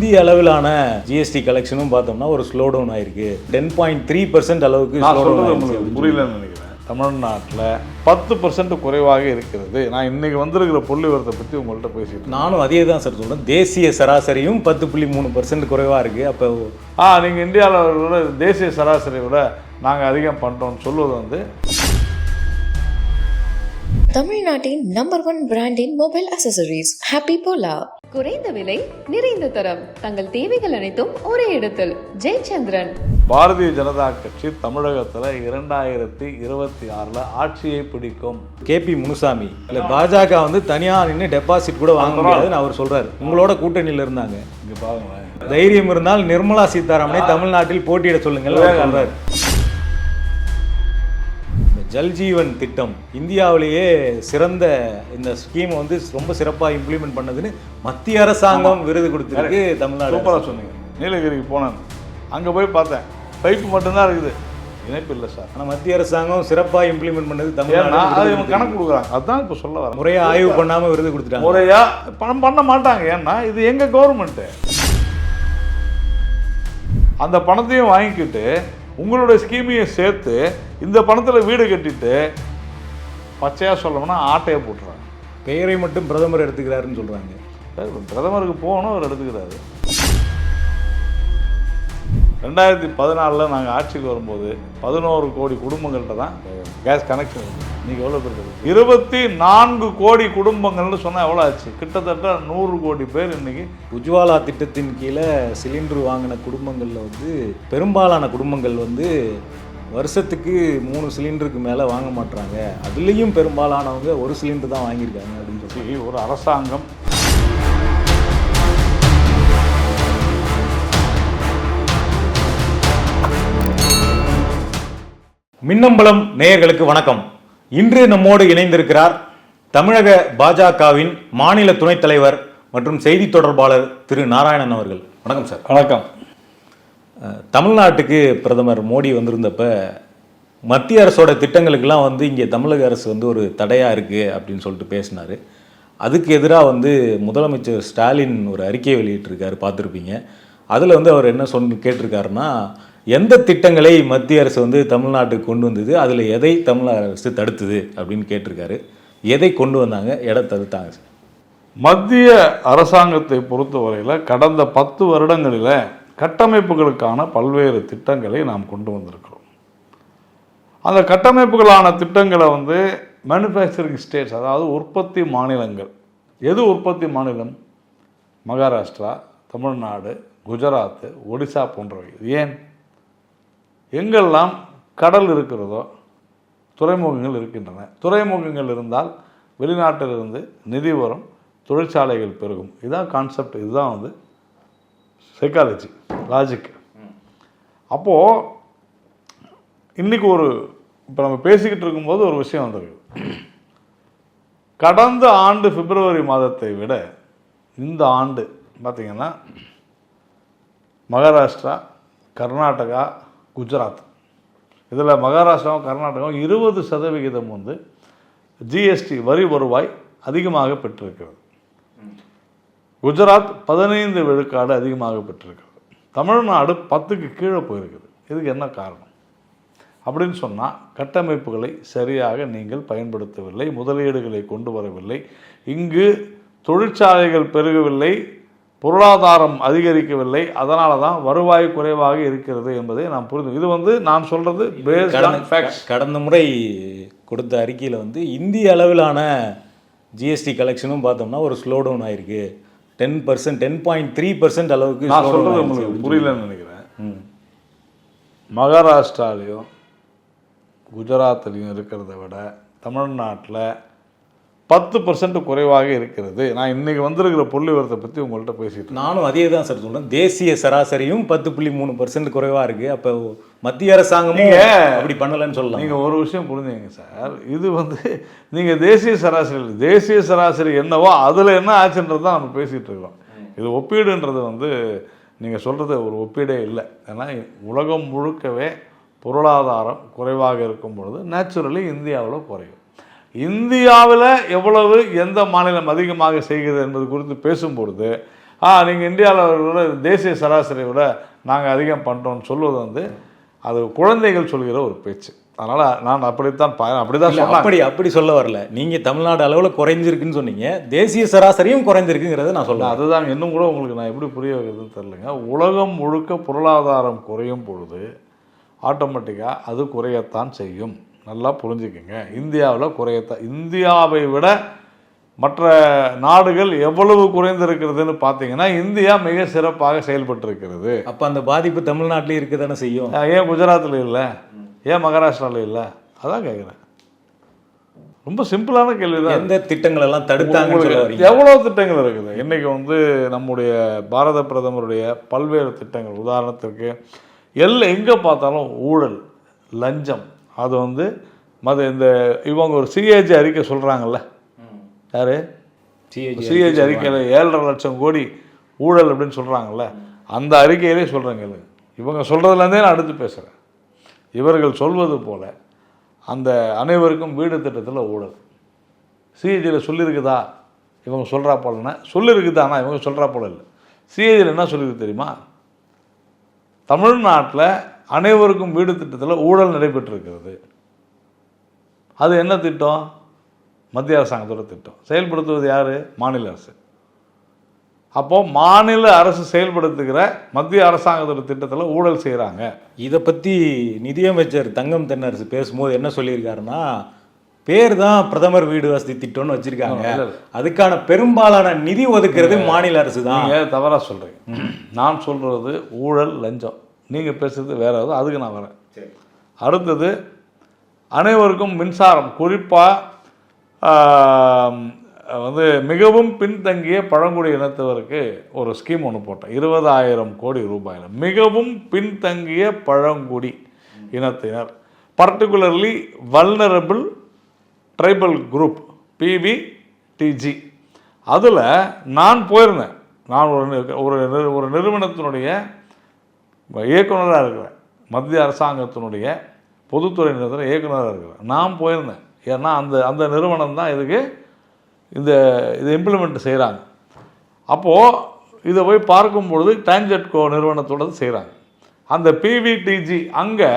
இந்திய அளவிலான ஜிஎஸ்டி கலெக்ஷனும் பார்த்தோம்னா ஒரு ஸ்லோ டவுன் ஆயிருக்கு. டென் பாயிண்ட் த்ரீ பர்சன்ட் அளவுக்கு புரியலன்னு நினைக்கிறேன். தமிழ்நாட்டில் பத்து பர்சன்ட் குறைவாக இருக்கிறது. நான் இன்னைக்கு வந்திருக்கிற புள்ளி விவரத்தை பற்றி உங்கள்கிட்ட பேசிட்டு. நானும் அதே தான் சார் சொல்றேன். தேசிய சராசரியும் பத்து புள்ளி மூணு பர்சன்ட் குறைவாக இருக்குது அப்போ ஆ நீங்கள் இந்தியாவில் தேசிய சராசரியை விட நாங்கள் அதிகம் பண்ணுறோம்னு சொல்லுவது வந்து தமிழ்நாட்டின் நம்பர் ஒன் பிராண்டின் மொபைல் அசசரிஸ் ஹாப்பி போலா குறைந்த விலை நிறைந்த தரம். தங்கள் தேவைகள் அனைத்தும் ஒரே இடத்தில். ஜெயச்சந்திரன். பாரதிய ஜனதா கட்சி தமிழகத்தில் இரண்டாயிரத்தி இருபத்தி ஆறில் ஆட்சியை பிடிக்கும். K P Munusamy. இல்லை பாஜக வந்து தனியாக நின்று டெபாசிட் கூட வாங்க முடியாதுன்னு அவர் சொல்றாரு. உங்களோட கூட்டணியில் இருந்தாங்க. இங்கே பாருங்களேன். தைரியம் இருந்தால் நிர்மலா சீதாராமனை தமிழ்நாட்டில் போட்டியிட சொல்லுங்கள் அவர் சொல்றாரு இந்த ஜல் ஜீவன் திட்டம் இந்தியாவிலேயே சிறந்த இந்த ஸ்கீம் வந்து ரொம்ப சிறப்பாக இம்ப்ளிமெண்ட் பண்ணதுன்னு மத்திய அரசாங்கம் விருது கொடுத்திருக்கு தமிழ்நாடு சூப்பராக சொன்னீங்க. நீலகிரிக்கு போனேன். அங்கே போய் பார்த்தேன். பைப்பு மட்டும்தான் இருக்குது. இணைப்பு இல்லை சார். ஆனால் மத்திய அரசாங்கம் சிறப்பாக இம்ப்ளிமெண்ட் பண்ணது தமிழ்நாடு இவங்க கணக்கு கொடுக்குறாங்க. அதுதான் இப்போ சொல்ல வரேன். முறையாக ஆய்வு பண்ணாமல் விருது கொடுத்துட்டாங்க. முறையா பணம் பண்ண மாட்டாங்க. ஏன்னா இது எங்க கவர்மெண்ட்டு அந்த பணத்தையும் வாங்கிக்கிட்டு உங்களுடைய ஸ்கீமையும் சேர்த்து இந்த பணத்தில் வீடு கட்டிட்டு பச்சையாக சொல்லணும்னா ஆட்டையை போட்டுறாங்க. பெயரை மட்டும் பிரதமர் எடுத்துக்கிறாருன்னு சொல்றாங்க. சரி, பிரதமருக்கு போகணும் அவர் எடுத்துக்கிறாரு. ரெண்டாயிரத்தி பதினாலில் நாங்கள் ஆட்சிக்கு வரும்போது பதினோரு கோடி குடும்பங்கள்ட்ட தான் கேஸ் கனெக்ஷன் இன்னைக்கு எவ்வளோ பேர் இருக்குது இருபத்தி நான்கு கோடி குடும்பங்கள்னு சொன்னால் எவ்வளோ ஆச்சு? கிட்டத்தட்ட நூறு கோடி பேர் இன்னைக்கு உஜ்வாலா திட்டத்தின் கீழே சிலிண்டர் வாங்கின குடும்பங்களில் வந்து பெரும்பாலான குடும்பங்கள் வந்து வருஷத்துக்கு மூணு சிலிண்டருக்கு மேலே வாங்க மாட்றாங்க. அதுலேயும் பெரும்பாலானவங்க ஒரு சிலிண்டர் தான் வாங்கியிருக்காங்க அப்படின்னு சொல்லி ஒரு அரசாங்கம் மின்னம்பலம் நேயர்களுக்கு வணக்கம். இன்று நம்மோடு இணைந்திருக்கிறார் தமிழக பாஜகவின் மாநில துணைத் தலைவர் மற்றும் செய்தி தொடர்பாளர் திரு நாராயணன் அவர்கள். வணக்கம் சார். வணக்கம். தமிழ்நாட்டுக்கு பிரதமர் மோடி வந்திருந்தப்ப மத்திய அரசோட திட்டங்களுக்கெல்லாம் வந்து இங்கே தமிழக அரசு வந்து ஒரு தடையாக இருக்குது அப்படின்னு சொல்லிட்டு பேசினார். அதுக்கு எதிராக வந்து முதலமைச்சர் ஸ்டாலின் ஒரு அறிக்கை வெளியிட்டிருக்காரு பார்த்துருப்பீங்க. அதில் வந்து அவர் என்ன சொன்ன கேட்டிருக்காருன்னா எந்த திட்டங்களை மத்திய அரசு வந்து தமிழ்நாட்டுக்கு கொண்டு வந்தது அதில் எதை தமிழக அரசு தடுத்தது அப்படின்னு கேட்டிருக்காரு. எதை கொண்டு வந்தாங்க எடை தடுத்தாங்க? சார் மத்திய அரசாங்கத்தை பொறுத்தவரையில் கடந்த பத்து வருடங்களில் கட்டமைப்புகளுக்கான பல்வேறு திட்டங்களை நாம் கொண்டு வந்திருக்கிறோம். அந்த கட்டமைப்புகளான திட்டங்களை வந்து மேனுஃபேக்சரிங் ஸ்டேட்ஸ் அதாவது உற்பத்தி மாநிலங்கள். எது உற்பத்தி மாநிலம்? மகாராஷ்டிரா தமிழ்நாடு குஜராத் ஒடிசா போன்றவை. ஏன்? எங்கெல்லாம் கடல் இருக்கிறதோ துறைமுகங்கள் இருக்கின்றன. துறைமுகங்கள் இருந்தால் வெளிநாட்டிலிருந்து நிதி வரும் தொழிற்சாலைகள் பெருகும். இதுதான் கான்செப்ட் இதுதான் வந்து சைக்காலஜி லாஜிக் அப்போது இன்றைக்கி ஒரு இப்போ நம்ம பேசிக்கிட்டு இருக்கும்போது ஒரு விஷயம் வந்திருக்கு. கடந்த ஆண்டு பிப்ரவரி மாதத்தை விட இந்த ஆண்டு பார்த்திங்கன்னா மகாராஷ்டிரா கர்நாடகா குஜராத். இதில் மகாராஷ்டிராவும் கர்நாடகாவும் இருபது சதவிகிதம் வந்து ஜிஎஸ்டி வரி வருவாய் அதிகமாக பெற்றிருக்கிறது. குஜராத் பதினைந்து விழுக்காடு அதிகமாக பெற்றிருக்கிறது. தமிழ்நாடு பத்துக்கு கீழே போயிருக்குது. இதுக்கு என்ன காரணம்? அப்படின்னு சொன்னால் கட்டமைப்புகளை சரியாக நீங்கள் பயன்படுத்தவில்லை முதலீடுகளை கொண்டு வரவில்லை. இங்கு தொழிற்சாலைகள் பெருகவில்லை பொருளாதாரம் அதிகரிக்கவில்லை. அதனால தான் வருவாய் குறைவாக இருக்கிறது என்பதை நாம் புரிந்து இது வந்து நான் சொல்றது கடந்த முறை கொடுத்த அறிக்கையில் வந்து இந்திய அளவிலான ஜிஎஸ்டி கலெக்ஷனும் பார்த்தோம்னா ஒரு ஸ்லோ டவுன் ஆயிருக்கு. Ten percent ten point three percent அளவுக்கு நான் சொல்றது உங்களுக்கு புரியலன்னு நினைக்கிறேன். மகாராஷ்டிராலையும் குஜராத்லையும் இருக்கிறத விட தமிழ்நாட்டில் பத்து பர்சன்ட் குறைவாக இருக்கிறது. நான் இன்னைக்கு வந்திருக்கிற புள்ளி விவரத்தை பற்றி உங்கள்கிட்ட பேசிட்டு. நானும் அதே தான் சார் சொல்றேன். தேசிய சராசரியும் பத்து புள்ளி மூணு பர்சன்ட் குறைவா இருக்கு அப்போ மத்திய அரசாங்கமும் அப்படி பண்ணலன்னு சொல்லலாம். நீங்க ஒரு விஷயம் புரிஞ்சுங்க சார் இது வந்து நீங்க தேசிய சராசரி. தேசிய சராசரி என்னவோ அதுல என்ன ஆச்சுன்றது தான் நம்ம பேசிட்டு இருக்கோம். இது ஒப்பீடுன்றது வந்து நீங்க சொல்றது ஒரு ஒப்பீடே இல்லை. ஏன்னா உலகம் முழுக்கவே பொருளாதாரம் குறைவாக இருக்கும் பொழுது நேச்சுரலி இந்தியாவில் குறையும். இந்தியாவில் எவ்வளவு எந்த மாநிலம் அதிகமாக செய்கிறது என்பது குறித்து பேசும்பொழுது ஆ நீங்கள் இந்தியாவில் விட தேசிய சராசரியை விட நாங்கள் அதிகம் பண்ணுறோம்னு சொல்வது வந்து அது குழந்தைகள் சொல்கிற ஒரு பேச்சு. அதனால் நான் அப்படித்தான் பா அப்படி தான் இல்ல, சொன்னேன் அப்படி அப்படி சொல்ல வரல. நீங்க தமிழ்நாடு அளவுல குறைஞ்சிருக்குன்னு சொன்னீங்க. தேசிய சராசரியும் குறைஞ்சிருக்குங்கிறத நான் இல்ல, சொல்ல அதுதான் இன்னும் கூட உங்களுக்கு நான் எப்படி புரிய வைக்கிறதுன்னு தெரிலங்க உலகம் முழுக்க பொருளாதாரம் குறையும் பொழுது ஆட்டோமேட்டிக்காக அது குறையத்தான் செய்யும். நல்லா புரிஞ்சுக்கங்க. இந்தியாவில் குறையத்தான். இந்தியாவை விட மற்ற நாடுகள் எவ்வளவு குறைந்திருக்கிறதுன்னு பார்த்தீங்கன்னா இந்தியா மிக சிறப்பாக செயல்பட்டிருக்கிறது. அப்ப அந்த பாதிப்பு தமிழ்நாட்டிலே இருக்க தானே செய்யும் ஏன் குஜராத்தில் இல்லை? ஏன் மகாராஷ்டிராவில் இல்லை? அதான் கேட்குறேன் ரொம்ப சிம்பிளான கேள்வி தான் எந்த திட்டங்கள் எல்லாம் வரீங்க? எவ்வளோ திட்டங்கள் இருக்குது? இன்னைக்கு வந்து நம்முடைய பாரத பிரதமருடைய பல்வேறு திட்டங்கள். உதாரணத்திற்கு எல்ல எங்கே பார்த்தாலும் ஊழல் லஞ்சம் அது வந்து மத இந்த இவங்க ஒரு சிஏஜி அறிக்கை சொல்கிறாங்கல்ல யாரு? சிஏஜி அறிக்கையில் ஏழரை லட்சம் கோடி ஊழல் அப்படின்னு சொல்கிறாங்கல்ல அந்த அறிக்கையிலே சொல்கிறேங்க இவங்க சொல்கிறதுலேருந்தே நான் அடுத்து பேசுகிறேன் இவர்கள் சொல்வது போல அந்த அனைவருக்கும் வீடு திட்டத்தில் ஊழல். சிஏஜியில் சொல்லியிருக்குதா இவங்க சொல்கிறா போலன்னா சொல்லியிருக்குதா ஆனால் இவங்க சொல்கிறா போல இல்லை. சிஏஜியில் என்ன சொல்லியிருக்கு தெரியுமா? தமிழ்நாட்டில் அனைவருக்கும் வீடு திட்டத்தில் ஊழல் நடைபெற்றிருக்கிறது. அது என்ன திட்டம்? மத்திய அரசாங்கத்தோட திட்டம். செயல்படுத்துவது யார்? மாநில அரசு. அப்போ மாநில அரசு செயல்படுத்துகிற மத்திய அரசாங்கத்தோட திட்டத்தில் ஊழல் செய்கிறாங்க இதை பத்தி நிதியமைச்சர் தங்கம் தென்னரசு பேசும்போது என்ன சொல்லியிருக்காருன்னா பேர் தான் பிரதமர் வீடு வசதி திட்டம்னு வச்சிருக்காங்க. அதுக்கான பெரும்பாலான நிதி ஒதுக்குறது மாநில அரசு தான் தவறாக சொல்கிறீங்க நான் சொல்கிறது ஊழல் லஞ்சம். நீங்கள் பேசுறது வேற ஏதோ அதுக்கு நான் வரேன். அடுத்தது அனைவருக்கும் மின்சாரம். குறிப்பாக வந்து மிகவும் பின்தங்கிய பழங்குடி இனத்தவருக்கு ஒரு ஸ்கீம் ஒன்று போட்டேன். இருபதாயிரம் கோடி ரூபாயில். மிகவும் பின்தங்கிய பழங்குடி இனத்தினர். Particularly vulnerable tribal group PVTG அதில் நான் போயிருந்தேன். நான் ஒரு ஒரு நிறுவனத்தினுடைய இயக்குனராக இருக்கிறேன். மத்திய அரசாங்கத்தினுடைய பொதுத்துறை நிறுவனத்தில் இயக்குனராக இருக்கிறேன். நான் போயிருந்தேன். ஏன்னா அந்த அந்த நிறுவனம் தான் இதுக்கு இந்த இதை இம்ப்ளிமெண்ட் செய்கிறாங்க அப்போது இதை போய் பார்க்கும்பொழுது டான்ஜெட்கோ நிறுவனத்தோடது செய்கிறாங்க அந்த பிவிடிஜி அங்கே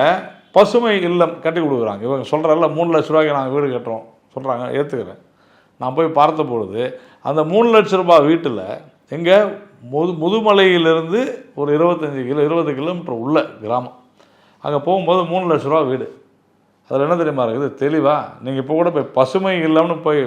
பசுமை இல்லம் கட்டி கொடுக்குறாங்க. இவங்க சொல்கிறல்ல மூணு லட்ச ரூபாய்க்கு நாங்கள் வீடு கட்டுறோம் சொல்கிறாங்க ஏற்றுக்கிறேன் நான் போய் பார்த்த பொழுது அந்த மூணு லட்ச ரூபாய் வீட்டில் எங்கே முது முதுமலையிலிருந்து ஒரு இருபத்தஞ்சி கிலோ இருபது கிலோமீட்டர் உள்ள கிராமம். அங்கே போகும்போது மூணு லட்ச ரூபா வீடு. அதில் என்ன தெரியுமா இருக்குது? தெளிவாக நீங்கள் இப்போ கூட போய் பசுமை இல்லம்னு போய்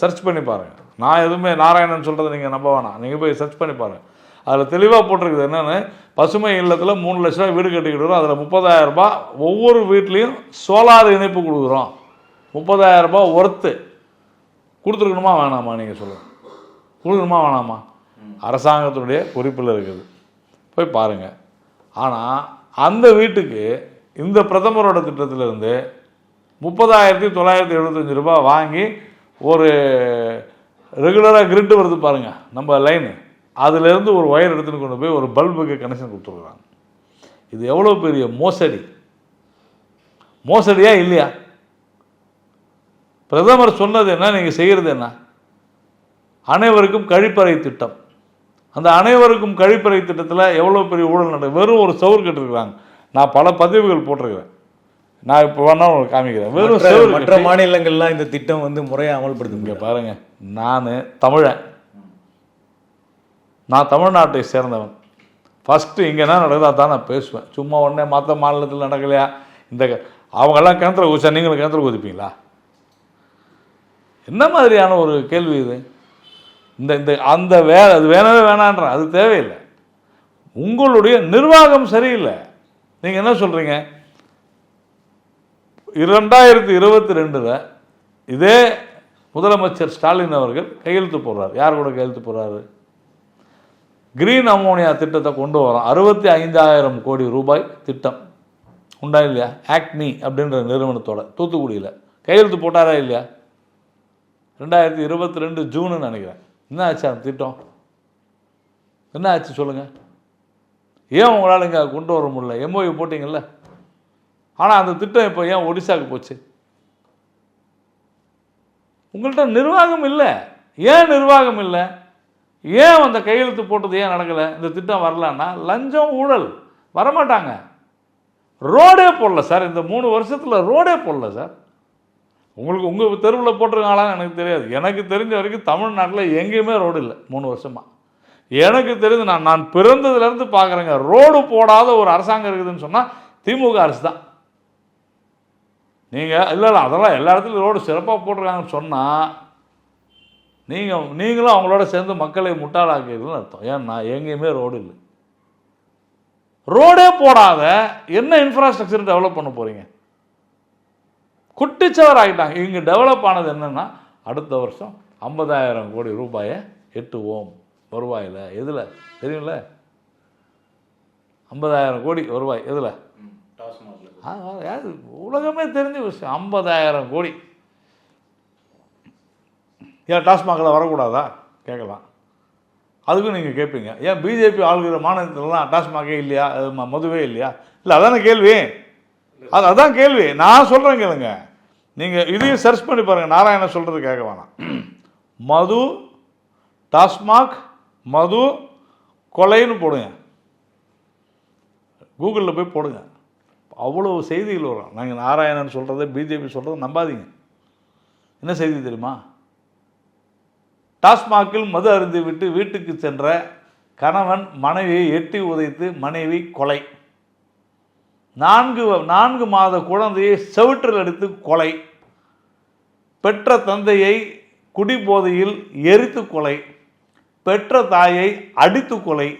சர்ச் பண்ணி பாருங்கள் நான் எதுவுமே நாராயணன் சொல்கிறத நீங்கள் நம்ப வேணாம். நீங்கள் போய் சர்ச் பண்ணி பாருங்கள் அதில் தெளிவாக போட்டிருக்குது என்னென்னு பசுமை இல்லத்தில் மூணு லட்ச ரூபா வீடு கட்டிக்கிட்டு அதில் முப்பதாயிரம் ரூபாய் ஒவ்வொரு வீட்லேயும் சோலார் இணைப்பு கொடுக்குறோம். முப்பதாயிரம் ரூபாய் ஒர்த்து கொடுத்துருக்கணுமா வேணாமா நீங்கள் சொல்லுங்கள் கொடுக்கணுமா வேணாமா? அரசாங்கத்தினுடைய குறிப்பில் இருக்குது. போய் பாருங்கள் ஆனால் அந்த வீட்டுக்கு இந்த பிரதமரோட திட்டத்திலிருந்து முப்பதாயிரத்தி தொள்ளாயிரத்தி எழுபத்தஞ்சி ரூபாய் வாங்கி ஒரு ரெகுலராக கிரிட்டு வருது பாருங்கள் நம்ம லைனு அதுலேருந்து ஒரு ஒயர் எடுத்துன்னு கொண்டு போய் ஒரு பல்புக்கு கனெக்ஷன் கொடுத்துருக்குறாங்க இது எவ்வளோ பெரிய மோசடி? மோசடியா இல்லையா? பிரதமர் சொன்னது என்ன நீங்கள் செய்கிறது என்ன? அனைவருக்கும் கழிப்பறை திட்டம். அந்த அனைவருக்கும் கழிப்பறை திட்டத்தில் எவ்வளோ பெரிய ஊழல் நடக்குது? வெறும் ஒரு சவுர் கட்டிருக்கிறாங்க. நான் பல பதிவுகள் போட்டிருக்கிறேன். நான் இப்போ வேணா உங்களுக்கு காமிக்கிறேன். வெறும் செவுரு மற்ற மாநிலங்கள்லாம் இந்த திட்டம் வந்து முறையா அமல்படுத்துங்க இங்கே பாருங்க. நான் தமிழன். நான் தமிழ்நாட்டை சேர்ந்தவன். ஃபஸ்ட்டு இங்கே என்ன நடக்குதோ அதான் நான் பேசுவேன். சும்மா உடனே மற்ற மாநிலத்தில் நடக்கலையா? இந்த அவங்கெல்லாம் கிணத்துல குதிச்சா நீங்களும் கிணத்துல குதிப்பீங்களா? என்ன மாதிரியான ஒரு கேள்வி இது? இந்த இந்த அந்த வே அது வேணவே வேணான்ற அது தேவையில்லை. உங்களுடைய நிர்வாகம் சரியில்லை. நீங்கள் என்ன சொல்கிறீங்க இரண்டாயிரத்தி இருபத்தி ரெண்டில் இதே முதலமைச்சர் ஸ்டாலின் அவர்கள் கையெழுத்து போடுறார். யார் கூட கையெழுத்து போடுறாரு? கிரீன் அமோனியா திட்டத்தை கொண்டு வரோம். அறுபத்தி ஐந்தாயிரம் கோடி ரூபாய் திட்டம். உண்டா இல்லையா? ஆக்மி அப்படின்ற நிறுவனத்தோட தூத்துக்குடியில். கையெழுத்து போட்டாரா இல்லையா? ரெண்டாயிரத்தி இருபத்தி ரெண்டு ஜூனு நினைக்கிறேன். என்ன ஆச்சு அந்த திட்டம்? என்ன ஆச்சு சொல்லுங்கள் ஏன் உங்களால் இங்கே கொண்டு வர முடியல? எம்ஓயு போட்டிங்கல்ல? ஆனால் அந்த திட்டம் இப்போ ஏன் ஒடிசாக்கு போச்சு? உங்கள்கிட்ட நிர்வாகம் இல்லை. ஏன் நிர்வாகம் இல்லை? ஏன் அந்த கையெழுத்து போட்டது ஏன் நடக்கலை? இந்த திட்டம் வரலன்னா லஞ்சம் ஊழல். வரமாட்டாங்க. ரோடே போடல சார். இந்த மூணு வருஷத்தில் ரோடே போடல சார். உங்களுக்கு உங்கள் தெருவில் போட்டிருக்காங்களான்னு எனக்கு தெரியாது. எனக்கு தெரிஞ்ச வரைக்கும் தமிழ்நாட்டில் எங்கேயுமே ரோடு இல்லை மூணு வருஷமாக எனக்கு தெரிஞ்சு நான் நான் பிறந்ததுலேருந்து பார்க்குறேங்க ரோடு போடாத ஒரு அரசாங்கம் இருக்குதுன்னு சொன்னால் திமுக அரசு தான் நீங்கள் இல்லை இல்லை அதெல்லாம் எல்லா இடத்துலையும் ரோடு சிறப்பாக போட்டிருக்காங்கன்னு சொன்னால் நீங்கள் நீங்களும் அவங்களோட சேர்ந்து மக்களை முட்டாளாக்கிறீங்கன்னு அர்த்தம். ஏன்னா எங்கேயுமே ரோடு இல்லை. ரோடே போடாத என்ன இன்ஃப்ராஸ்ட்ரக்சர் டெவலப் பண்ண போகிறீங்க குட்டிச்சவர் ஆகிட்டாங்க இங்கே டெவலப் ஆனது என்னென்னா அடுத்த வருஷம் ஐம்பதாயிரம் கோடி ரூபாயை எட்டுவோம். வருவாயில்? எதில்? தெரியும்ல? ஐம்பதாயிரம் கோடி வருவாய். எதில்? ஆ, ஆ, யாரு? உலகமே தெரிஞ்ச விஷயம். ஐம்பதாயிரம் கோடி. ஏன் டாஸ்மாகில் வரக்கூடாதா? கேட்கலாம் அதுக்கும் நீங்கள் கேட்பீங்க ஏன் பிஜேபி ஆளுகிற மாநிலத்திலலாம் டாஸ்மாகே இல்லையா? மதுவே இல்லையா? இல்லை அதானே கேள்வி. அது அதான் கேள்வி. நான் சொல்கிறேன் கேளுங்க. நீங்கள் இதையும் சர்ச் பண்ணி பாருங்கள் நாராயணன் சொல்கிறது கேட்க வேணாம். மது டாஸ்மாக் மது கொலைன்னு போடுங்க. கூகுளில் போய் போடுங்க. அவ்வளோ செய்திகள் வரும். நாங்கள் நாராயணன் சொல்கிறத பிஜேபி சொல்கிறத நம்பாதீங்க. என்ன செய்தி தெரியுமா? டாஸ்மாகில் மது அருந்து விட்டு வீட்டுக்கு சென்ற கணவன் மனைவியை எட்டி உதைத்து மனைவி கொலை. நான்கு நான்கு மாத குழந்தையை செவிற்றில் அடித்து கொலை. பெற்ற தந்தையை குடிபோதையில் எரித்து கொலை. பெற்ற தாயை அடித்து கொலை.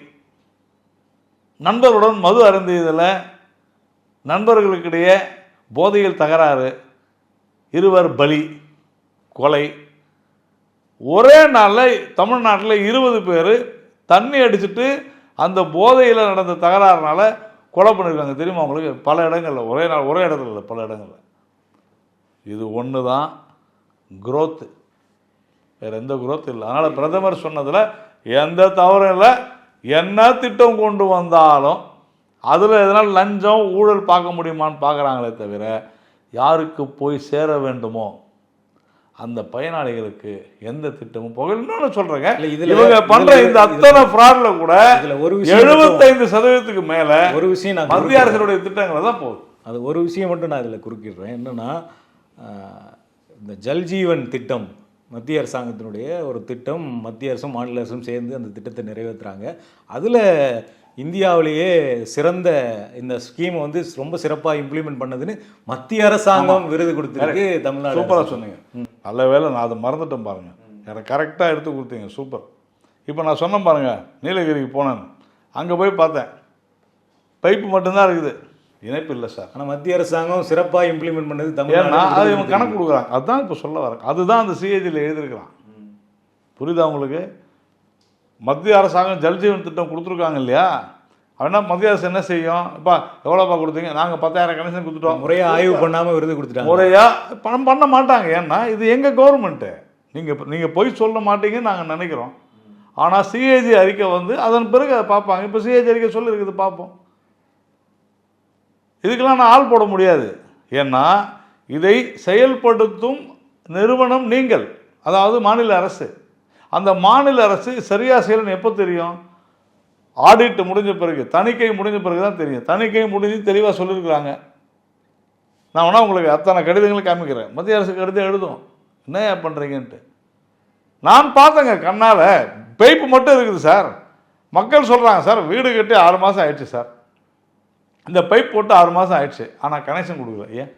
நண்பருடன் மது அருந்தியதில் நண்பர்களுக்கிடையே போதையில் தகராறு. இருவர் பலி கொலை. ஒரே நாளில் தமிழ்நாட்டில் இருபது பேர் தண்ணி அடிச்சுட்டு அந்த போதையில் நடந்த தகராறுனால கொலை பண்ணியிருக்காங்க தெரியுமா அவங்களுக்கு பல இடங்களில். ஒரே நாள் ஒரே இடத்துல இல்லை பல இடங்களில். இது ஒன்று தான் குரோத்து வேறு எந்த குரோத் இல்லை. அதனால் பிரதமர் சொன்னதில் எந்த தவறும் இல்லை. என்ன திட்டம் கொண்டு வந்தாலும் அதில் எதனால் லஞ்சம் ஊழல் பார்க்க முடியுமான்னு பார்க்குறாங்களே தவிர யாருக்கு போய் சேர வேண்டுமோ அந்த பயனாளிகளுக்கு எந்த திட்டமும் போக இன்னொன்று சொல்றேங்க இவங்க பண்ற இந்த அத்தனை ஃப்ராட்ல கூட இதுல ஒரு விஷயம் எழுபத்தைந்து சதவீதத்துக்கு மேல ஒரு விஷயம் நான் மத்திய அரசினுடைய திட்டங்களை தான் போகுது. அது ஒரு விஷயம் மட்டும் நான் இதில் குறுக்கிடுறேன் என்னன்னா இந்த ஜல்ஜீவன் திட்டம் மத்திய அரசாங்கத்தினுடைய ஒரு திட்டம் மத்திய அரசும் மாநில அரசும் சேர்ந்து அந்த திட்டத்தை நிறைவேற்றுறாங்க அதில் இந்தியாவிலேயே சிறந்த இந்த ஸ்கீமை வந்து ரொம்ப சிறப்பாக இம்ப்ளிமெண்ட் பண்ணதுன்னு மத்திய அரசாங்கம் விருது கொடுத்துருக்கு தமிழ்நாடு சூப்பரா அரசு. சொன்னீங்க. நல்ல வேளை நான் அதை மறந்துட்டேன் பாருங்க. எனக்கு கரெக்டாக எடுத்து கொடுத்தீங்க சூப்பர் இப்போ நான் சொன்னேன் பாருங்க நீலகிரிக்கு போனேன் அங்கே போய் பார்த்தேன். பைப்பு மட்டும்தான் இருக்குது. இணைப்பு இல்லை சார். ஆனா மத்திய அரசாங்கம் சிறப்பாக இம்ப்ளிமெண்ட் பண்ணது தமிழ்நாடு அது இவங்க கணக்கு கொடுக்குறாங்க. அதுதான் இப்போ சொல்ல வரேன். அதுதான் அந்த சிஏஜியில் எழுதியிருக்கிறான். புரியுதா உங்களுக்கு? மத்திய அரசாங்கம் ஜல்ஜீவன் திட்டம் கொடுத்துருக்காங்க இல்லையா? அப்படின்னா மத்திய அரசு என்ன செய்யும்? இப்போ எவ்வளோப்பா கொடுத்தீங்க? நாங்கள் பத்தாயிரம் கனெக்ஷன் கொடுத்துட்டோம். முறையா ஆய்வு பண்ணாம விருது கொடுத்துட்டாங்க. முறையா பணம் பண்ண மாட்டாங்க. ஏன்னா இது எங்கள் கவர்மெண்ட்டு நீங்கள் நீங்கள் போய் சொல்ல மாட்டீங்கன்னு நாங்கள் நினைக்கிறோம். ஆனால் சிஏஜி அறிக்கை வந்து அதன் பிறகு அதை பார்ப்பாங்க. இப்போ சிஏஜி அறிக்கை சொல்லியிருக்குது பார்ப்போம். இதுக்கெல்லாம் நான் ஆள் போட முடியாது. ஏன்னா இதை செயல்படுத்தும் நிறுவனம் நீங்கள் அதாவது மாநில அரசு. அந்த மாநில அரசு சரியா செய்யலன்னு எப்போ தெரியும்? ஆடிட் முடிஞ்ச பிறகு தணிக்கை முடிஞ்ச பிறகு தான் தெரியும். தணிக்கை முடிஞ்சு தெளிவாக சொல்லியிருக்கிறாங்க நான் வேணா உங்களுக்கு அத்தனை கடிதங்களை காமிக்கிறேன். மத்திய அரசு கடிதம் எழுதும். என்ன பண்ணுறீங்கன்ட்டு நான் பார்த்தேங்க கண்ணால். பைப்பு மட்டும் இருக்குது சார். மக்கள் சொல்கிறாங்க சார் வீடு கட்டி ஆறு மாதம் ஆயிடுச்சு சார். இந்த பைப் போட்டு ஆறு மாதம் ஆயிடுச்சு. ஆனால் கனெக்ஷன் கொடுக்கல ஏன்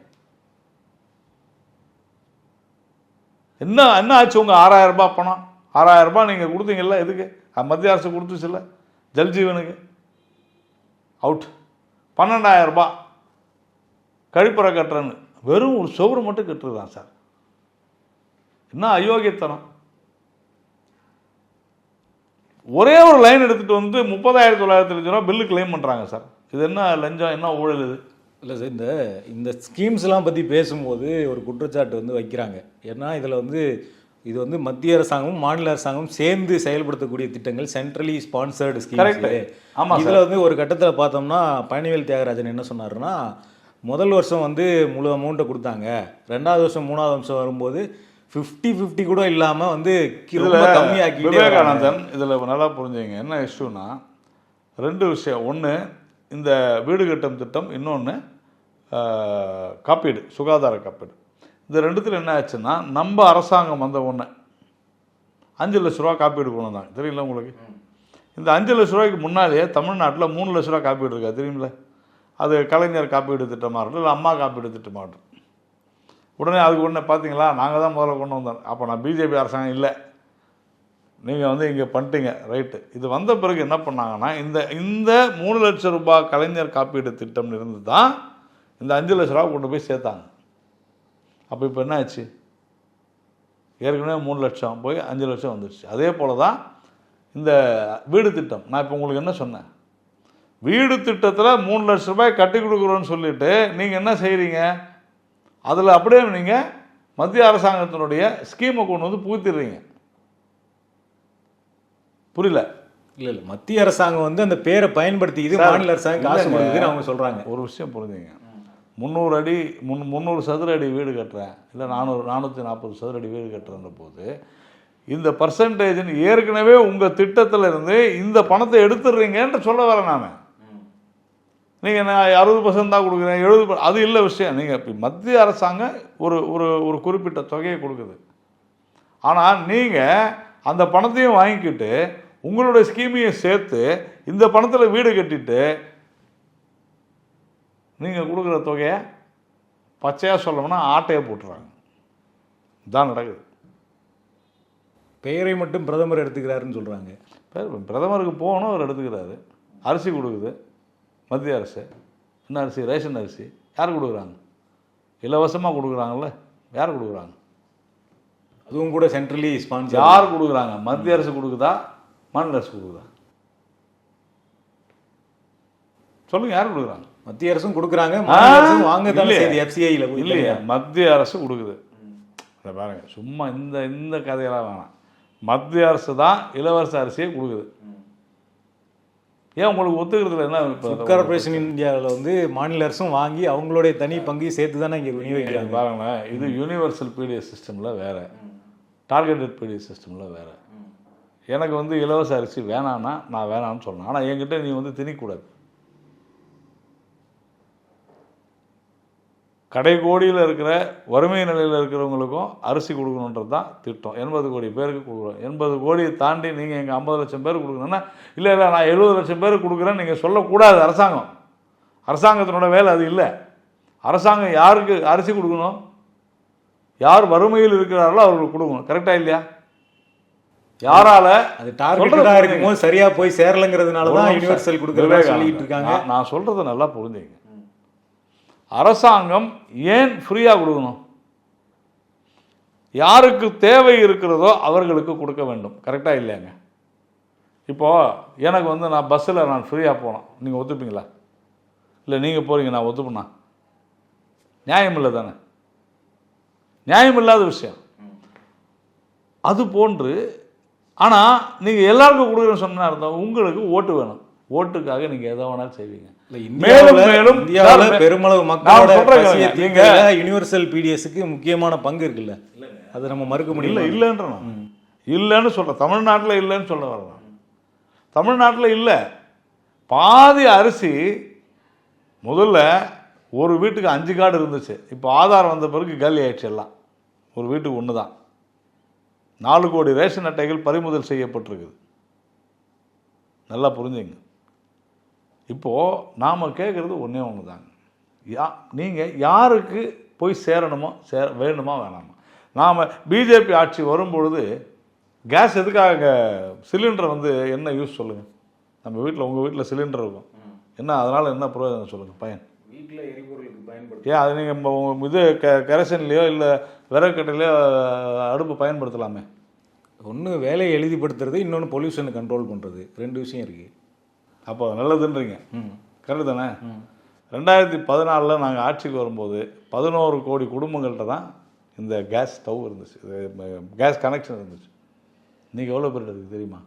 என்ன என்ன ஆச்சு உங்கள் ஆறாயிரம் ரூபாய் பணம்? ஆறாயிரம் ரூபாய் நீங்கள் கொடுத்தீங்கல்ல எதுக்கு? மத்திய அரசு கொடுத்துச்சுல்ல. ஜல்ஜீவனுக்கு? அவுட் பன்னெண்டாயிரம் ரூபாய். கழிப்பறை கட்டுறேன்னு. வெறும் ஒரு சுவர் மட்டும் கட்டுருதான் சார். என்ன அயோக்கியத்தனம்? ஒரே ஒரு லைன் எடுத்துகிட்டு வந்து முப்பதாயிரத்தி தொள்ளாயிரத்தி அஞ்சு ரூபா பில்லு கிளைம் பண்ணுறாங்க சார். இது என்ன லஞ்சம் என்ன ஊழல் இது? இல்லை சார் இந்த இந்த ஸ்கீம்ஸ்லாம் பற்றி பேசும்போது ஒரு குற்றச்சாட்டு வந்து வைக்கிறாங்க. ஏன்னா இதில் வந்து இது வந்து மத்திய அரசாங்கமும் மாநில அரசாங்கமும் சேர்ந்து செயல்படுத்தக்கூடிய திட்டங்கள் சென்ட்ரலி ஸ்பான்சர்டு. ஸ்கீம்ஸ் ஆமா சார். இதில் வந்து ஒரு கட்டத்தில் பார்த்தோம்னா பழனிவேல் தியாகராஜன் என்ன சொன்னாருன்னா முதல் வருஷம் வந்து முழு அமௌண்ட்டை கொடுத்தாங்க ரெண்டாவது வருஷம் மூணாவது வருஷம் வரும்போது ஃபிஃப்டி ஃபிஃப்டி கூட இல்லாம வந்து கி- இதுல ரொம்ப கம்மியாக்கிட்டே வராங்க. விவேகானந்தன் இதுல நல்லா புரிஞ்சுங்க என்ன இஷ்யூனா ரெண்டு விஷயம் ஒன்று இந்த வீடு கட்டும் திட்டம் இன்னொன்று காப்பீடு சுகாதார காப்பீடு இந்த ரெண்டுத்தில் என்ன ஆச்சுன்னா நம்ம அரசாங்கம் வந்த உடனே அஞ்சு லட்ச ரூபா காப்பீடு கொண்டு வந்தாங்க தெரியல உங்களுக்கு? இந்த அஞ்சு லட்ச ரூபாய்க்கு முன்னாலேயே தமிழ்நாட்டில் மூணு லட்ச ரூபா காப்பீடு இருக்கா? தெரியுமில்ல அது கலைஞர் காப்பீடு திட்டமாக இருக்கட்டும் இல்லை அம்மா காப்பீடு திட்டமாக இருக்கட்டும். உடனே அதுக்கு உடனே பார்த்தீங்களா நாங்கள் தான் முதல்ல கொண்டு வந்தோம். அப்போ நான் பிஜேபி அரசாங்கம் இல்லை. நீங்கள் வந்து இங்கே பண்ணிட்டீங்க ரைட்டு இது வந்த பிறகு என்ன பண்ணாங்கன்னா இந்த இந்த மூணு லட்சம் ரூபாய் கலைஞர் காப்பீடு திட்டம்னு இருந்து தான் இந்த அஞ்சு லட்ச ரூபா கொண்டு போய் சேர்த்தாங்க. அப்போ இப்போ என்ன ஆச்சு ஏற்கனவே மூணு லட்சம் போய் அஞ்சு லட்சம் வந்துடுச்சு அதே போல் தான் இந்த வீடு திட்டம். நான் இப்போ உங்களுக்கு என்ன சொன்னேன்? வீடு திட்டத்தில் மூணு லட்ச ரூபாய் கட்டி கொடுக்குறோன்னு சொல்லிட்டு நீங்கள் என்ன செய்கிறீங்க அதில் அப்படியே நீங்கள் மத்திய அரசாங்கத்தினுடைய ஸ்கீமை கொண்டு வந்து புகுத்திடுறீங்க. புரியல? இல்ல இல்ல. மத்திய அரசாங்கம் வந்து அந்த பேரை பயன்படுத்திக்கிது சார், மாநில அரசாங்கம் காசு அவங்க சொல்றாங்க. ஒரு விஷயம் புரிஞ்சுங்க. முந்நூறு அடி முன் முந்நூறு சதுர அடி வீடு கட்டுறேன். இல்லை நானூறு நானூற்றி நாற்பது சதுர அடி வீடு கட்டுறன்ற போது இந்த பர்சன்டேஜ்னு ஏற்கனவே உங்கள் திட்டத்தில் இருந்து இந்த பணத்தை எடுத்துடுறீங்கன்ற சொல்ல வரேன் நான். நீங்கள் நான் அறுபது பர்சன்ட் தான் கொடுக்குறேன் எழுபது அது இல்லை விஷயம். நீங்கள் இப்போ மத்திய அரசாங்கம் ஒரு ஒரு ஒரு குறிப்பிட்ட தொகையை கொடுக்குது. ஆனால் நீங்கள் அந்த பணத்தையும் வாங்கிக்கிட்டு உங்களுடைய ஸ்கீமையும் சேர்த்து இந்த பணத்தில் வீடு கட்டிட்டு நீங்கள் கொடுக்குற தொகையை பச்சையாக சொல்லணும்னா ஆட்டையை போட்டுறாங்க. இதான் நடக்குது. பெயரை மட்டும் பிரதமர் எடுத்துக்கிறாருன்னு சொல்றாங்க. பேர் பிரதமருக்கு போகணும் அவர் எடுத்துக்கிறாரு. அரிசி கொடுக்குது மத்திய அரசு. என்ன அரிசி? ரேஷன் அரிசி. யார் கொடுக்குறாங்க? இலவசமாக கொடுக்குறாங்கல்ல. யார் கொடுக்குறாங்க? அதுவும் கூட சென்ட்ரலி ஸ்பான்சர் யார் கொடுக்குறாங்க? மத்திய அரசு கொடுக்குதா? மாநில அரசு கொடுக்குதா? சொல்லுங்க யார் கொடுக்குறாங்க? மத்திய அரசும் கொடுக்குறாங்க வாங்க தானே இல்லையே. மத்திய அரசு கொடுக்குது இதை பாருங்க. சும்மா இந்த இந்த கதையெல்லாம் வேணாம். மத்திய அரசு தான் இலவச அரிசியை கொடுக்குது ஏன் உங்களுக்கு ஒத்துக்கிறதுல என்ன இப்போ கார்பரேஷன் இந்தியாவில் வந்து மாநில அரசும் வாங்கி அவங்களுடைய தனி பங்கு சேர்த்து தானே இங்கே விநியோகிக்கிறாங்க. பாருங்களேன். இது யூனிவர்சல் பிடிஎஸ் சிஸ்டமில் வேறு. டார்கெட்டட் பிடிஎஸ் சிஸ்டமில் வேறு. எனக்கு வந்து இலவச அரிசி வேணான்னா நான் வேணான்னு சொல்லணும் ஆனால் என்கிட்ட நீ வந்து திணிக்கூடாது கடைகோடியில் இருக்கிற வறுமை நிலையில் இருக்கிறவங்களுக்கும் அரிசி கொடுக்கணுன்றது தான் திட்டம். எண்பது கோடி பேருக்கு கொடுக்குறோம். எண்பது கோடியை தாண்டி நீங்கள் எங்கள் ஐம்பது லட்சம் பேர் கொடுக்கணும்னா இல்லை இல்லை நான் எழுபது லட்சம் பேருக்கு கொடுக்குறேன்னு நீங்கள் சொல்லக்கூடாது அரசாங்கம். அரசாங்கத்தினோட வேலை அது இல்லை. அரசாங்கம் யாருக்கு அரிசி கொடுக்கணும்? யார் வறுமையில் இருக்கிறார்களோ அவர்களுக்கு கொடுக்கணும். கரெக்டாக இல்லையா? யாரால அது டார்கெட்டடாக சொல்றது இருக்கும்போது சரியா போய் சேரலங்கிறதுனால தான். யூனிவர்சல் கொடுக்குறதா சொல்லிட்டு இருக்காங்க. நான் சொல்றதை நல்லா புரிஞ்சுங்க அரசாங்கம் ஏன் ஃப்ரீயாக கொடுக்கணும்? யாருக்கு தேவை இருக்கிறதோ அவர்களுக்கு கொடுக்க வேண்டும். கரெக்டாக இல்லையாங்க? இப்போது எனக்கு வந்து நான் பஸ்ஸில் நான் ஃப்ரீயாக போனோம் நீங்கள் ஒத்துப்பீங்களா? இல்லை நீங்கள் போகிறீங்க நான் ஒத்துப்பண்ணா நியாயம் இல்லை தானே? நியாயம் இல்லாத விஷயம். அது போன்று ஆனால் நீங்கள் எல்லாருக்கும் கொடுக்குறேன்னு சொன்னால் இருந்தால் உங்களுக்கு ஓட்டு வேணும். ஓட்டுக்காக நீங்கள் எதை வேணாலும் செய்வீங்க. இல்ல, மேலும் மேலும் இந்தியாவுல பெருமளவு மக்களோட நீங்க யூனிவர்சல் பிடிஎஸ்க்கு முக்கியமான பங்கு இருக்குல்ல. அதை நம்ம மறுக்க முடியல இல்லைன்ற இல்லைன்னு சொல்கிறேன் தமிழ்நாட்டில் இல்லைன்னு சொல்ல நான். தமிழ்நாட்டில் இல்லை. பாதி அரிசி முதல்ல ஒரு வீட்டுக்கு அஞ்சு கார்டு இருந்துச்சு. இப்போ ஆதார் வந்த பிறகு காலி ஆயிடுச்சு எல்லாம். ஒரு வீட்டுக்கு ஒன்று தான் நாலு கோடி ரேஷன் அட்டைகள் பறிமுதல் செய்யப்பட்டிருக்குது. நல்லா புரிஞ்சுங்க. இப்போது நாம் கேட்குறது ஒன்றே ஒன்று தாங்க யா நீங்கள் யாருக்கு போய் சேரணுமோ சே வேணுமா வேணாமா. நாம் பிஜேபி ஆட்சி வரும்பொழுது கேஸ் எதுக்காக சிலிண்டர் வந்து என்ன யூஸ் சொல்லுங்கள் நம்ம வீட்டில் உங்கள் வீட்டில் சிலிண்டர் இருக்கும். என்ன அதனால் என்ன பிரயோஜனம் சொல்லுங்கள் பயன்? வீட்டில் எரிபொருளுக்கு பயன்படுத்த ஏன் அது நீங்கள் இது க கெரசன்லேயோ இல்லை விறகுக்கட்டையிலையோ அடுப்பு பயன்படுத்தலாமே? ஒன்று வேலையை எளிதிப்படுத்துறது இன்னொன்று பொல்யூஷனை கண்ட்ரோல் பண்ணுறது ரெண்டு விஷயம் இருக்குது அப்போ நல்லதுன்றீங்க. கரெக்டு தானே ரெண்டாயிரத்தி பதினாலில் நாங்கள் ஆட்சிக்கு வரும்போது பதினோரு கோடி குடும்பங்கள்ட்ட தான் இந்த கேஸ் ஸ்டவ் இருந்துச்சு. கேஸ் கனெக்ஷன் இருந்துச்சு. இன்றைக்கி எவ்வளோ பேர் இருக்குது தெரியுமா?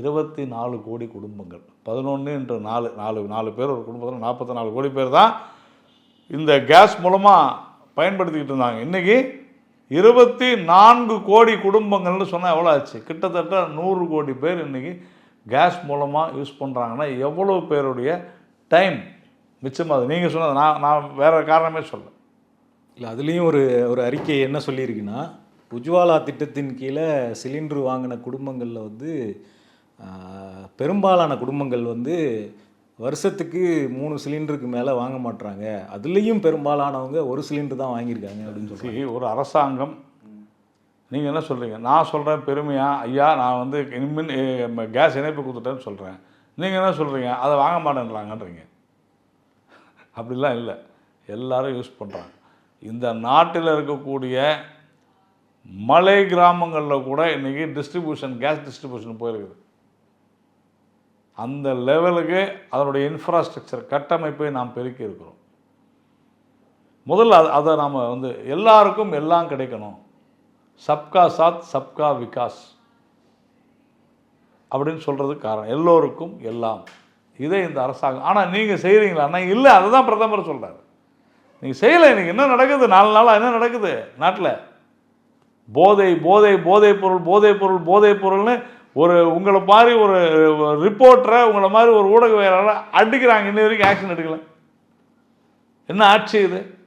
இருபத்தி நாலு கோடி குடும்பங்கள். பதினொன்று இன்று நாலு நாலு நாலு பேர் ஒரு குடும்பத்தில் நாற்பத்தி நாலு கோடி பேர் தான் இந்த கேஸ் மூலமாக பயன்படுத்திக்கிட்டு இருந்தாங்க. இன்றைக்கி இருபத்தி நான்கு கோடி குடும்பங்கள்னு சொன்னால் எவ்வளோ ஆச்சு? கிட்டத்தட்ட நூறு கோடி பேர் இன்றைக்கி கேஸ் மூலமாக யூஸ் பண்ணுறாங்கன்னா எவ்வளோ பேருடைய டைம் மிச்சமாகுது நீங்கள் சொன்னது நான் நான் வேறு காரணமே சொல்ல இல்லை அதுலேயும் ஒரு ஒரு அறிக்கை என்ன சொல்லியிருக்குன்னா உஜ்வாலா திட்டத்தின் கீழே சிலிண்டர் வாங்கின குடும்பங்களில் வந்து பெரும்பாலான குடும்பங்கள் வந்து வருஷத்துக்கு மூணு சிலிண்டருக்கு மேலே வாங்க மாட்றாங்க. அதுலேயும் பெரும்பாலானவங்க ஒரு சிலிண்டர் தான் வாங்கியிருக்காங்க அப்படின்னு See, ஒரு அரசாங்கம் நீங்கள் என்ன சொல்கிறீங்க நான் சொல்கிறேன் பெருமையாக ஐயா நான் வந்து இனிமின் கேஸ் இணைப்பு கொடுத்துட்டேன்னு சொல்கிறேன் நீங்கள் என்ன சொல்கிறீங்க அதை வாங்க மாட்டேன்றாங்கன்றீங்க. அப்படிலாம் இல்லை. எல்லாரும் யூஸ் பண்ணுறாங்க இந்த நாட்டில் இருக்கக்கூடிய மலை கிராமங்களில் கூட இன்றைக்கி டிஸ்ட்ரிபியூஷன் கேஸ் டிஸ்ட்ரிபியூஷன் போயிருக்குது. அந்த லெவலுக்கு அதனுடைய இன்ஃப்ராஸ்ட்ரக்சர் கட்டமைப்பை நாம் பெருக்கி இருக்கிறோம் முதல்ல அதை நாம் வந்து எல்லாருக்கும் எல்லாம் கிடைக்கணும். சப்கா சாத் சப்கா விகாஸ். அப்படின்னு சொல்கிறதுக்கு காரணம். எல்லோருக்கும் எல்லாம். இதே இந்த அரசாங்கம். ஆனால் நீங்கள் செய்கிறீங்களான்னா இல்லை அதை தான் பிரதமர் சொல்கிறார் நீங்கள் செய்யலை இன்னைக்கு என்ன நடக்குது? நாலு நாளாக என்ன நடக்குது? நாட்டில். போதை போதை போதைப் பொருள் போதைப் பொருள் போதைப் பொருள்னு ஒரு உங்களை மாதிரி ஒரு ரிப்போர்ட்டரை உங்களை மாதிரி ஒரு ஊடகவியலாளரை அடிக்கிறாங்க. இன்ன வரைக்கும் ஆக்ஷன் எடுக்கல. என்ன ஆட்சி இது?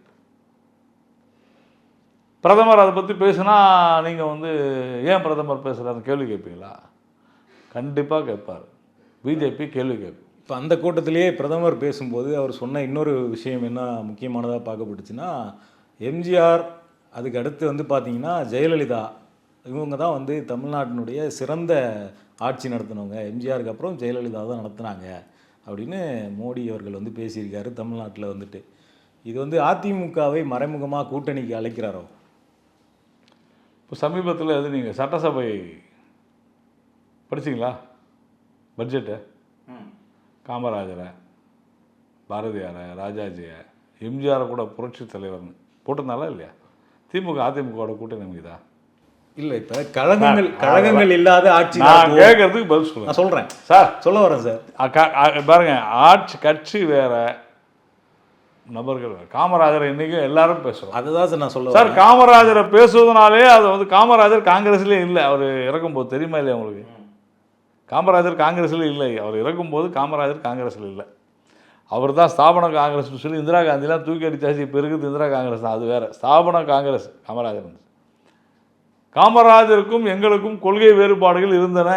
பிரதமர் அதை பற்றி பேசுனா நீங்கள் வந்து ஏன் பிரதமர் பேசுகிறாருன்னு கேள்வி கேட்பீங்களா கண்டிப்பாக கேட்பார். பிஜேபி கேள்வி கேட்கும். இப்போ அந்த கூட்டத்திலேயே பிரதமர் பேசும்போது அவர் சொன்ன இன்னொரு விஷயம் என்ன முக்கியமானதாக பார்க்கப்பட்டுச்சுன்னா எம்ஜிஆர் அதுக்கு அடுத்து வந்து பார்த்தீங்கன்னா ஜெயலலிதா இவங்க தான் வந்து தமிழ்நாட்டினுடைய சிறந்த ஆட்சி நடத்தினவங்க. எம்ஜிஆருக்கு அப்புறம் ஜெயலலிதா தான் நடத்துனாங்க அப்படின்னு மோடி அவர்கள் வந்து பேசியிருக்காரு தமிழ்நாட்டில் வந்துட்டு. இது வந்து அதிமுகவை மறைமுகமாக கூட்டணிக்கு அழைக்கிறாரோ? இப்போ சமீபத்தில் எது நீங்கள் சட்டசபை படிச்சீங்களா? பட்ஜெட்டு காமராஜரை பாரதியாரை ராஜாஜியை எம்ஜிஆரை கூட புரட்சி தலைவர்னு போட்டிருந்தாலா இல்லையா? திமுக அதிமுகவோட கூட்டணி அமைக்குதா? இல்லை இப்போ கழகங்கள் கழகங்கள் இல்லாத ஆட்சி நான். கேட்கறதுக்கு பதில் சொல்லுங்க நான் சொல்கிறேன் சார். சொல்ல வரேன் சார். அ- க- அ- பாருங்க ஆட்சி கட்சி வேற நபர்கள். காமராஜர் இன்னைக்கும் எல்லாரும் பேசுறோம். அதுதான் சார் நான் சொல்ல சார். காமராஜரை பேசுவதனாலே அது வந்து காமராஜர் காங்கிரஸ்லேயே இல்லை அவர் இறக்கும்போது தெரியுமா இல்லையா உங்களுக்கு? காமராஜர் காங்கிரஸில் இல்லை அவர் இறக்கும்போது காமராஜர் காங்கிரஸில் இல்லை. அவர் தான் ஸ்தாபன காங்கிரஸ்னு சொல்லி இந்திரா காந்திலாம் தூக்கி அடிச்சாச்சு இப்போ இருக்குது இந்திரா காங்கிரஸ் தான் அது வேற. ஸ்தாபன காங்கிரஸ் காமராஜர் காமராஜருக்கும் எங்களுக்கும் கொள்கை வேறுபாடுகள் இருந்தன.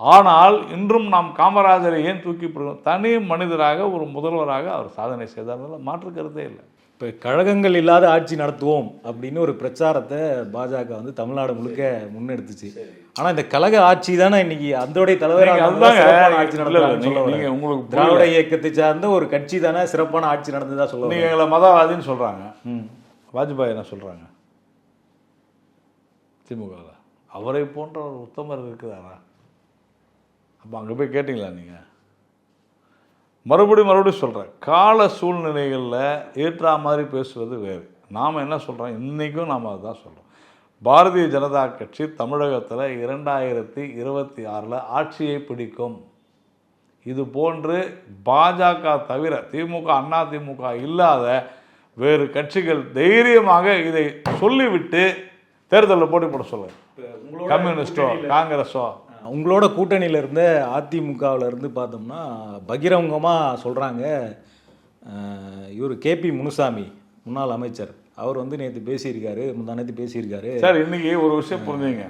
ஆனால் இன்றும் நாம் காமராஜரை ஏன் தூக்கி பிடிக்கணும் தனி மனிதராக ஒரு முதல்வராக அவர் சாதனை செய்தார் மாற்று கருத்தே இல்லை இப்போ கழகங்கள் இல்லாத ஆட்சி நடத்துவோம் அப்படின்னு ஒரு பிரச்சாரத்தை பாஜக வந்து தமிழ்நாடு முழுக்க முன்னெடுத்துச்சு ஆனா இந்த கழக ஆட்சி தானே இன்னைக்கு அதோடைய தலைவராக ஆட்சி வரேன். உங்களுக்கு திராவிட. இயக்கத்தை சார்ந்த ஒரு கட்சி தானே சிறப்பான ஆட்சி நடந்ததா சொல்ல நீங்க வரேன். எங்களை மதவாதின்னு சொல்றாங்க ம். வாஜ்பாய் என்ன சொல்றாங்க திமுகவில் அவரை போன்ற ஒரு உத்தமர் இருக்கிறாரா அப்போ அங்கே போய் கேட்டிங்களா நீங்கள் மறுபடியும் மறுபடியும் சொல்கிறேன் கால சூழ்நிலைகளில் ஏற்றா மாதிரி பேசுவது வேறு. நாம் என்ன சொல்கிறோம் இன்றைக்கும் நாம் அதுதான் சொல்கிறோம் பாரதிய ஜனதா கட்சி தமிழகத்தில் இரண்டாயிரத்தி இருபத்தி ஆறில் ஆட்சியை பிடிக்கும். இது போன்று பாஜக தவிர திமுக அண்ணா திமுக இல்லாத வேறு கட்சிகள் தைரியமாக இதை சொல்லிவிட்டு தேர்தலில் போட்டி போட சொல்லுங்க. கம்யூனிஸ்டோ காங்கிரஸோ உங்களோட கூட்டணியில இருந்த அதிமுகவில் இருந்து பார்த்தோம்னா பகிரங்கமா சொல்றாங்க அஹ், இவர் கேபி முனுசாமி முன்னாள் அமைச்சர். அவர் வந்து நேற்று பேசியிருக்காரு முந்தா நேற்று பேசியிருக்காரு. சார் இன்னைக்கு ஒரு விஷயம் புரிஞ்சுங்க.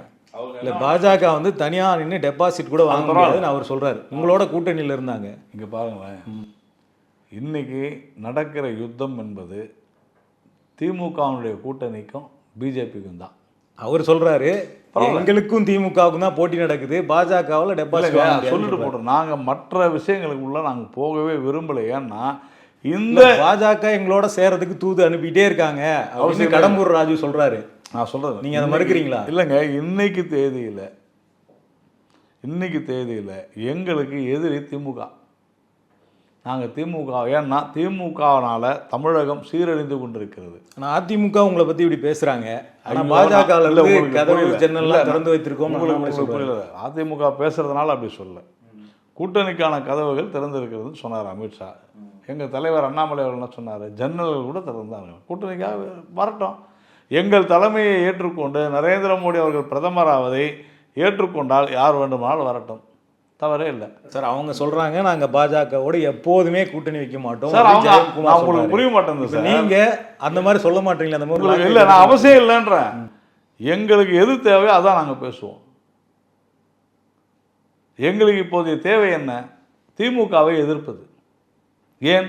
இல்ல பாஜக வந்து தனியா நின்று டெபாசிட் கூட வாங்க முடியாதுன்னு அவர் சொல்றாரு. உங்களோட கூட்டணியில இருந்தாங்க. இங்கே பாருங்களேன் இன்னைக்கு நடக்கிற யுத்தம் என்பது திமுகவினுடைய கூட்டணிக்கும் பிஜேபிக்கும் தான். அவர் சொல்றாரு எங்களுக்கும் திமுகவுக்கும் தான் போட்டி நடக்குது பாஜகவில் டெபாசிட் சொல்லிட்டு போட்டோம் நாங்கள் மற்ற விஷயங்களுக்கு உள்ள நாங்கள் போகவே விரும்பலை. ஏன்னா இந்த பாஜக எங்களோட சேரதுக்கு தூது அனுப்பிட்டே இருக்காங்க அவசியம். கடம்பூர் ராஜு சொல்றாரு. நான் சொல்றது நீங்க அதை மறுக்கிறீங்களா? இல்லைங்க இன்னைக்கு தேதியில இன்னைக்கு தேதியில எங்களுக்கு எதிரி திமுக. நாங்கள் திமுக ஏன்னா திமுகவினால தமிழகம் சீரழிந்து கொண்டிருக்கிறது. ஆனா அதிமுக உங்களை பத்தி இப்படி பேசுறாங்க. ஆனா ஐயோ, பாஜக. ஜன்னல்லாம் திறந்து வைத்திருக்கோம் அதிமுக பேசுறதுனால அப்படி சொல்ல கூட்டணிக்கான கதவுகள் திறந்திருக்கிறதுன்னு சொன்னார் அமித்ஷா எங்கள் தலைவர் அண்ணாமலை அவர்கள் என்ன சொன்னார்? ஜன்னல்கள் கூட திறந்தாங்க. கூட்டணிக்காக வரட்டும். எங்கள் தலைமையை ஏற்றுக்கொண்டு நரேந்திர மோடி அவர்கள் பிரதமராவதை ஏற்றுக்கொண்டால் யார் வேண்டுமானாலும் வரட்டும். தவறே இல்லை. சார் அவங்க சொல்றாங்க நாங்க பாஜகவோட எப்போதுமே கூட்டணி வைக்க மாட்டோம். சார் அவங்க சொல்றாரு. புரிய மாட்டேங்குது சார். நீங்க அந்த மாதிரி சொல்ல மாட்டீங்களா அந்த மாதிரி இல்லை நான் அவசியம் இல்லைன்றேன். எங்களுக்கு எது தேவையோ அதான் நாங்கள் பேசுவோம். எங்களுக்கு இப்போதைய தேவை என்ன? திமுகவை எதிர்ப்பது. ஏன்?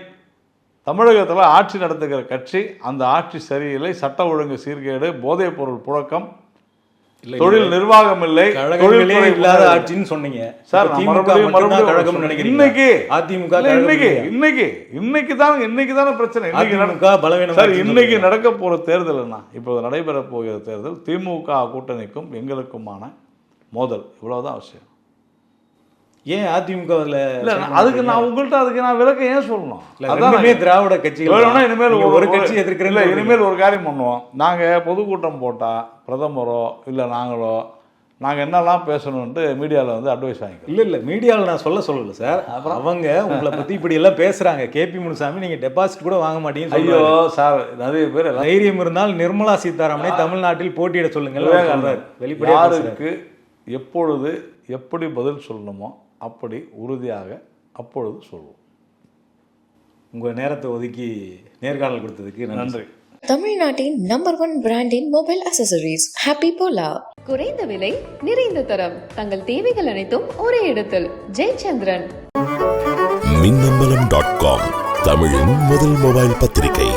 தமிழகத்தில் ஆட்சி நடத்துகிற கட்சி அந்த ஆட்சி சரியில்லை சட்ட ஒழுங்கு சீர்கேடு போதைப் பொருள் புழக்கம் தொழில் நிர்வாகம் இல்லை தொழில்துறை இல்லாத ஆட்சின்னு சொன்னீங்க. சார் இப்ப நான் திமுக மறுபடியும் மட்டும்தான் மறுபடியும் கழகம்னு சொல்றேன். நினைக்கிறீங்க இன்னைக்கு அதிமுக கழகம் இன்னைக்கு? இன்னைக்கு இன்னைக்கு தான் இன்னைக்கு தானே பிரச்சனை. இன்னைக்கு பலவீனம் சார் இன்னைக்கு நடக்க போற தேர்தல் என்ன? இப்போ நடைபெற போகிற தேர்தல் திமுக கூட்டணிக்கும் எங்களுக்குமான மோதல். இவ்வளவுதான் அவசியம் ஏன் அதிமுகவில் இல்ல அதுக்கு நான் உங்கள்கிட்ட அதுக்கு நான் விளக்கம் ஏன் சொல்லணும் அதான் திராவிட வேணும்னா தான். இனிமேல் ஒரு கட்சி எதிர்க்கிறேன் இனிமேல் ஒரு காரியம் பண்ணுவோம் நாங்க பொதுக்கூட்டம் போட்டா பிரதமரோ இல்ல நாங்களோ நாங்க என்னெல்லாம் பேசணும்ட்டு மீடியால வந்து அட்வைஸ் வாங்கிக்கிறோம் இல்ல இல்ல மீடியாவில் நான் சொல்ல சொல்லல சார் அவங்க உங்களை பத்தி இப்படி எல்லாம் பேசுறாங்க கேபி முனுசாமி நீங்க டெபாசிட் கூட வாங்க மாட்டீங்கன்னு ஐயோ. சார் நிறைய பேர் தைரியம் இருந்தால் நிர்மலா சீதாராமனை தமிழ்நாட்டில் போட்டியிட சொல்லுங்கள் அவர் சொல்றாரு. வெளிப்படையா பேசுறாரு. யாருக்கு எப்பொழுது எப்படி பதில் சொல்லணுமோ அப்படி உறுதியாக அப்பொழுது சொல்லுவோம் உங்க நேரத்தை ஒதுக்கி நேர்காணல் கொடுத்ததுக்கு நன்றி. நன்றி. தமிழ்நாட்டின் நம்பர் ஒன் பிராண்டின் மொபைல் அசசரிஸ் ஹாப்பி போலா குறைந்த விலை நிறைந்த தரம். தங்கள் தேவைகள் அனைத்தும் ஒரே இடத்தில். ஜெயச்சந்திரன். மின்னம்பலம் டாட் காம் தமிழின் முதல் மொபைல் பத்திரிகை.